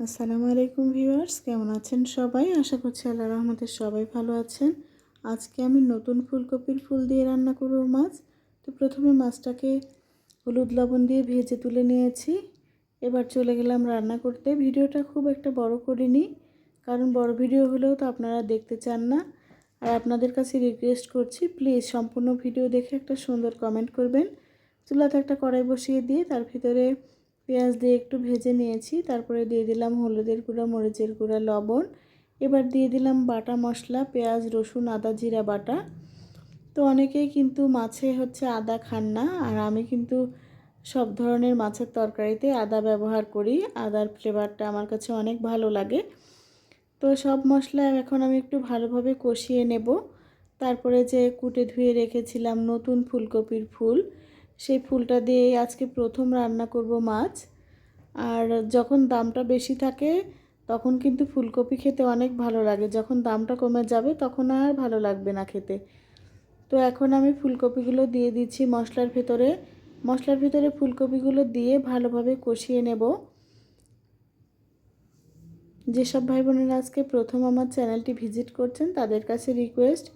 আসসালামু আলাইকুম ভিউয়ার্স, কেমন আছেন সবাই? আশা করছি আল্লাহ রহমতের সবাই ভালো আছেন। আজকে আমি নতুন ফুলকপির ফুল দিয়ে রান্না করব মাছ। তো প্রথমে মাছটাকে হলুদ লবণ দিয়ে ভেজে তুলে নিয়েছি। এবার চলে গেলাম রান্না করতে। ভিডিওটা খুব একটা বড় করিনি, কারণ বড় ভিডিও হলেও তো আপনারা দেখতে চান না। আর আপনাদের কাছে রিকোয়েস্ট করছি প্লিজ সম্পূর্ণ ভিডিও দেখে একটা সুন্দর কমেন্ট করবেন। চুলাতে একটা কড়াই বসিয়ে দিয়ে তার ভিতরে পেঁয়াজ দিয়ে একটু ভেজে নিয়েছি। তারপরে দিয়ে দিলাম হলুদের গুঁড়া, মরিচের গুঁড়া, লবণ। এবার দিয়ে দিলাম বাটা মশলা, পেঁয়াজ, রসুন, আদা, জিরা, বাটা। তো অনেকেই কিন্তু মাছে হচ্ছে আদা খান না, আর আমি কিন্তু সব ধরনের মাছের তরকারিতে আদা ব্যবহার করি। আদার ফ্লেভারটা আমার কাছে অনেক ভালো লাগে। তো সব মশলা এখন আমি একটু ভালোভাবে কষিয়ে নেব। তারপরে যে কুটে ধুয়ে রেখেছিলাম নতুন ফুলকপির ফুল সেই ফুলটা দিয়ে আজকে প্রথম রান্না করব মাছ। আর যখন দামটা বেশি থাকে, তখন কিন্তু ফুলকপি খেতে অনেক ভালো লাগে। যখন দামটা কমে যাবে, তখন আর ভালো লাগবে না খেতে। তো এখন আমি ফুলকপিগুলো দিয়ে দিচ্ছি মশলার ভেতরে। মশলার ভেতরে ফুলকপিগুলো দিয়ে ভালোভাবে কষিয়ে নেব। যেসব ভাই বোনেরা আজকে প্রথম আমার চ্যানেলটি ভিজিট করছেন, তাদের কাছে রিকোয়েস্ট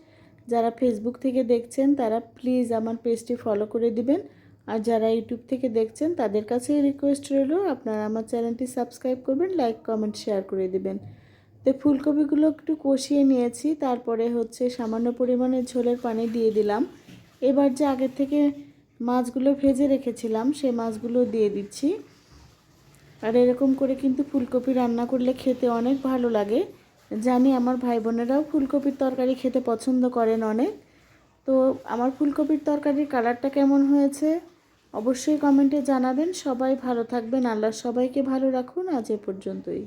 যারা ফেসবুক থেকে দেখছেন, তারা প্লিজ আমার পেজটি ফলো করে দিবেন। আর যারা ইউটিউব থেকে দেখছেন, তাদের কাছে রিকোয়েস্ট রইল, আপনারা আমার চ্যানেলটি সাবস্ক্রাইব করবেন লাইক কমেন্ট শেয়ার করে দিবেন। তো ফুলকপিগুলো একটু কষিয়ে নিয়েছি, তারপরে হচ্ছে সামান্য পরিমাণে ঝোলের পানি দিয়ে দিলাম। এবার যে আগের থেকে মাছগুলো ভেজে রেখেছিলাম, সেই মাছগুলো দিয়ে দিচ্ছি। আর এরকম করে কিন্তু ফুলকপি রান্না করলে খেতে অনেক ভালো লাগে। জানি আমার ভাই বোনেরাও ফুলকপির তরকারি খেতে পছন্দ করেন অনেক। তো আমার ফুলকপির তরকারির কালারটা কেমন হয়েছে? অবশ্যই কমেন্টে জানাবেন। সবাই ভালো থাকবেন। আল্লাহ সবাইকে ভালো রাখুন। আজ এ পর্যন্তই।